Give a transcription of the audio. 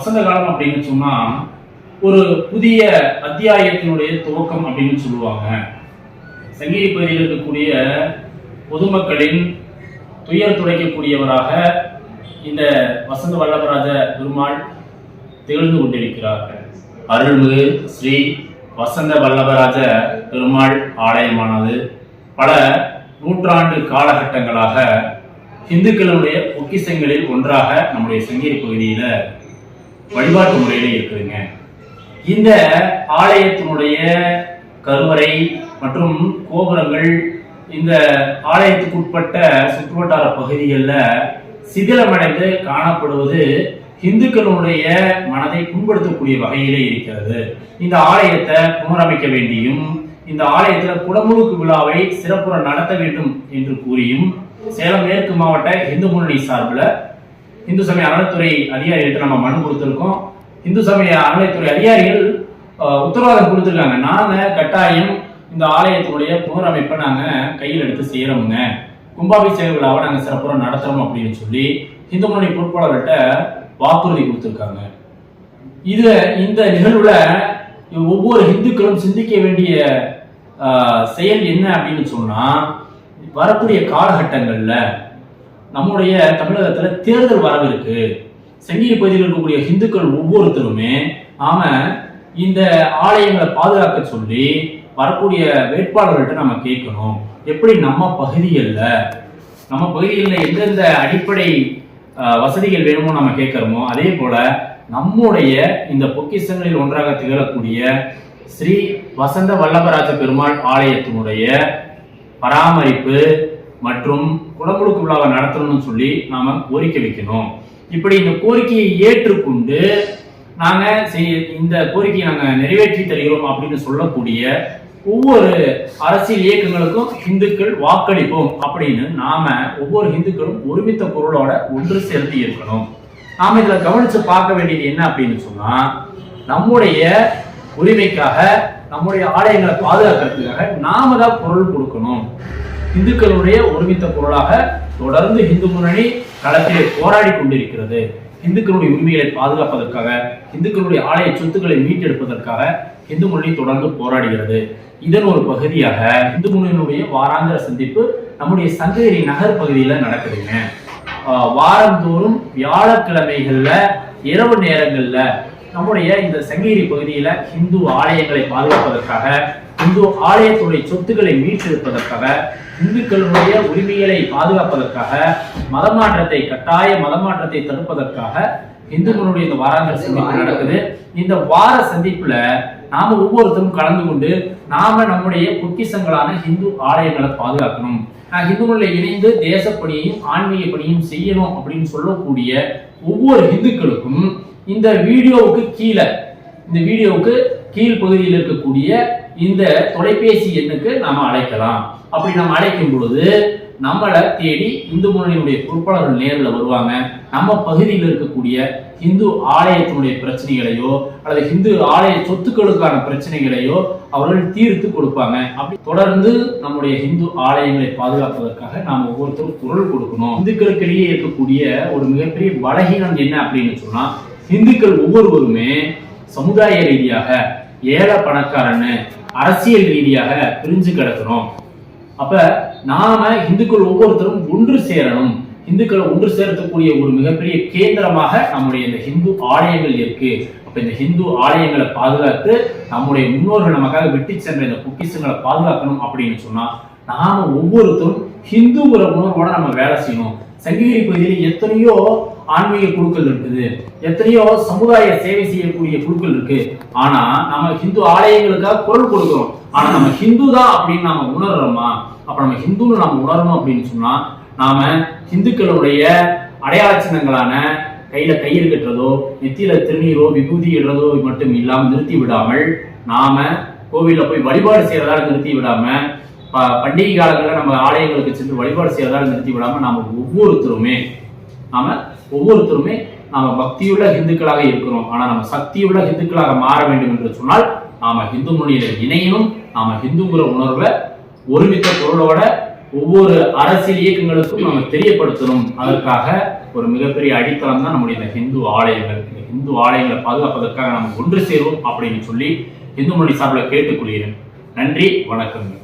வசந்த காலம் அப்படின்னு சொன்னா ஒரு புதிய அத்தியாயத்தினுடைய துவக்கம் அப்படின்னு சொல்லுவாங்க. சங்கீத பகுதியில் இருக்கக்கூடிய பொதுமக்களின் துயர் துடைக்கக்கூடியவராக இந்த வசந்த வல்லபராஜ பெருமாள் திகழ்ந்து கொண்டிருக்கிறார்கள். அருள்மிகு ஸ்ரீ வசந்த வல்லபராஜ பெருமாள் ஆலயமானது பல நூற்றாண்டு காலகட்டங்களாக இந்துக்களுடைய பொக்கிஷங்களில் ஒன்றாக நம்முடைய சங்கீத பகுதியில வழிபாட்டு முறையில இருக்குதுங்க. இந்த ஆலயத்தினுடைய கருவறை மற்றும் கோபுரங்கள் இந்த ஆலயத்துக்குட்பட்ட சுற்றுவட்டார பகுதிகளில் சிதிலமடைந்து காணப்படுவது இந்துக்களுடைய மனதை புண்படுத்தக்கூடிய வகையிலே இருக்கிறது. இந்த ஆலயத்தை புனரமைக்க வேண்டியும் இந்த ஆலயத்துல குடமுழுக்கு விழாவை சிறப்புற நடத்த வேண்டும் என்று கூறியும் சேலம் மேற்கு மாவட்ட இந்து முன்னணி சார்பில் இந்து சமய அறநிலைத்துறை அதிகாரிகிட்ட நம்ம மனு கொடுத்துருக்கோம். இந்து சமய அறநிலைத்துறை அதிகாரிகள் உத்தரவாதம் கொடுத்துருக்காங்க. நாங்க கட்டாயம் இந்த ஆலயத்தினுடைய புனரமைப்பை நாங்க கையில் எடுத்து செய்யறோமுங்க. கும்பாபிஷேக விழாவை நாங்க சிறப்புற நடத்துறோம் அப்படின்னு சொல்லி இந்து முன்னணி பொறுப்பாளர்கிட்ட வாக்குறுதி கொடுத்துருக்காங்க. இது இந்த நிகழ்வுல ஒவ்வொரு இந்துக்களும் சிந்திக்க வேண்டிய செயல் என்ன அப்படின்னு சொன்னா வரக்கூடிய காலகட்டங்கள்ல நம்முடைய தமிழகத்துல தேர்தல் வரவிருக்கு செங்கீரி பகுதியில் இருக்கக்கூடிய இந்துக்கள் ஒவ்வொருத்தருமே நாம இந்த ஆலயங்களை பாதுகாக்க சொல்லி வரக்கூடிய வேட்பாளர்கள்ட்ட நம்ம கேட்கணும். எப்படி நம்ம பகுதிகளில் நம்ம பகுதிகளில் எந்தெந்த அடிப்படை வசதிகள் வேணுமோ நம்ம கேட்குறோமோ அதே போல நம்முடைய இந்த பொக்கிஷங்களில் ஒன்றாக திகழக்கூடிய ஸ்ரீ வசந்த வல்லபராஜ பெருமாள் ஆலயத்தினுடைய பராமரிப்பு மற்றும் குடமுழுக்கு விழாவை நடத்தணும்னு சொல்லி நாம கோரிக்கை வைக்கணும். இப்படி இந்த கோரிக்கையை ஏற்றுக்கொண்டு நாங்க இந்த கோரிக்கையை நாங்க நிறைவேற்றி தருகிறோம் அப்படின்னு சொல்லக்கூடிய ஒவ்வொரு அரசியல் இயக்கங்களுக்கும் இந்துக்கள் வாக்களிப்போம் அப்படின்னு நாம ஒவ்வொரு இந்துக்களும் ஒருமித்த பொருளோட ஒன்று சேர்த்து இருக்கணும். நாம இதுல கவனிச்சு பார்க்க வேண்டியது என்ன அப்படின்னு சொன்னா நம்முடைய உரிமைக்காக நம்முடைய ஆலயங்களை பாதுகாக்கிறதுக்காக நாம தான் பொருள் கொடுக்கணும். இந்துக்களுடைய ஒருமித்த பொருளாக தொடர்ந்து இந்து முன்னணி களத்திலே போராடி கொண்டிருக்கிறது. இந்துக்களுடைய உரிமைகளை பாதுகாப்பதற்காக இந்துக்களுடைய ஆலய சொத்துக்களை மீட்டெடுப்பதற்காக இந்து முன்னணி தொடர்ந்து போராடுகிறது. இதன் ஒரு பகுதியாக இந்து முன்னணியினுடைய வாராந்திர சந்திப்பு நம்முடைய சங்ககிரி நகர் பகுதியில நடக்குதுங்க. ஆஹ் வாரந்தோறும் வியாழக்கிழமைகள்ல இரவு நேரங்கள்ல நம்முடைய இந்த சங்ககிரி பகுதியில இந்து ஆலயங்களை பாதுகாப்பதற்காக இந்து ஆலயத்துடைய சொத்துக்களை மீட்டெடுப்பதற்காக இந்துக்களுடைய உரிமைகளை பாதுகாப்பதற்காக மதமாற்றத்தை கட்டாய மதமாற்றத்தை தடுப்பதற்காக இந்துக்களுடைய இந்த வாராந்திர சந்திப்பு நடக்குது. இந்த வார சந்திப்புல நாம ஒவ்வொருத்தரும் கலந்து கொண்டு நாம நம்முடைய பொக்கிஷங்களான இந்து ஆலயங்களை பாதுகாக்கணும். நான் இந்துக்களில் இணைந்து தேசப்பணியையும் ஆன்மீக பணியும் செய்யணும் அப்படின்னு சொல்லக்கூடிய ஒவ்வொரு இந்துக்களுக்கும் இந்த வீடியோவுக்கு கீழே இந்த வீடியோவுக்கு கீழ் பகுதியில் இருக்கக்கூடிய இந்த தொலைபேசி எண்ணுக்கு நாம அழைக்கலாம். அப்படி நம்ம அழைக்கும் பொழுது நம்மளை தேடி இந்து முன்னணியினுடைய பொறுப்பாளர்கள் நேரில் வருவாங்க. நம்ம பகுதியில் இருக்கக்கூடிய இந்து ஆலயத்தினுடைய பிரச்சனைகளையோ அல்லது இந்து ஆலய சொத்துக்களுக்கான பிரச்சனைகளையோ அவர்கள் தீர்த்து கொடுப்பாங்க. அப்படி தொடர்ந்து நம்முடைய இந்து ஆலயங்களை பாதுகாப்பதற்காக நாம் ஒவ்வொருத்தரும் குரல் கொடுக்கணும். இந்துக்களுக்கிடையே இருக்கக்கூடிய ஒரு மிகப்பெரிய பலகீனம் என்ன அப்படின்னு சொன்னா இந்துக்கள் ஒவ்வொருவருமே சமுதாய ரீதியாக ஏழை பணக்காரன்னு அரசியல் ரீதியாக பிரிஞ்சு கிடக்கிறோம் அப்ப நாம இந்துக்கள் ஒவ்வொருத்தரும் ஒன்று சேரணும். இந்துக்களை ஒன்று சேர்க்கக்கூடிய ஒரு மிகப்பெரிய கேந்திரமாக நம்முடைய இந்த ஹிந்து ஆலயங்கள் இருக்கு. அப்ப இந்த ஹிந்து ஆலயங்களை பாதுகாத்து நம்முடைய முன்னோர்கள் நமக்காக விட்டு சென்ற இந்த பொக்கிஷங்களை பாதுகாக்கணும் அப்படின்னு சொன்னா நாம ஒவ்வொருத்தரும் ஹிந்துங்கிற உணர்வோட நம்ம வேலை செய்யணும். சங்ககிரி பகுதியில் எத்தனையோ ஆன்மீக குழுக்கள் இருக்குது. எத்தனையோ சமுதாய சேவை செய்யக்கூடிய குழுக்கள் இருக்கு. ஆனா நம்ம ஹிந்து ஆலயங்களுக்காக குரல் கொடுக்கிறோம். ஆனா நம்ம ஹிந்து தான் அப்படின்னு நாம உணர்றோமா? அப்ப நம்ம ஹிந்துன்னு நாம உணரணும் அப்படின்னு சொன்னா நாம ஹிந்துக்களுடைய அடையாள சின்னங்களான கையில கயிறு கட்டுறதோ நெத்தியில திருநீரோ விபூதி இடுறதோ மட்டும் இல்லாமல் நிறுத்தி விடாமல் நாம கோவிலில் போய் வழிபாடு செய்யறதால நிறுத்தி விடாம பண்டிகை காலங்களில் நம்ம ஆலயங்களுக்கு சென்று வழிபாடு செய்வதால் நிறுத்தி விடாம நாம ஒவ்வொருத்தருமே நாம ஒவ்வொருத்தருமே நாம பக்தியுள்ள இந்துக்களாக இருக்கிறோம். ஆனா நம்ம சக்தியுள்ள இந்துக்களாக மாற வேண்டும் என்று சொன்னால் நாம ஹிந்து மொழியில இணையணும் நாம ஹிந்துங்கிற உணர்வை ஒருமித்த பொருளோட ஒவ்வொரு அரசியல் இயக்கங்களுக்கும் நம்ம தெரியப்படுத்தணும். அதற்காக ஒரு மிகப்பெரிய அடித்தளம் தான் நம்முடைய இந்த ஹிந்து ஆலயங்கள். இந்த ஹிந்து ஆலயங்களை பாதுகாப்பதற்காக நாம் ஒன்று சேருவோம் அப்படின்னு சொல்லி இந்து மொழி சார்பில் கேட்டுக்கொள்கிறேன். நன்றி வணக்கங்கள்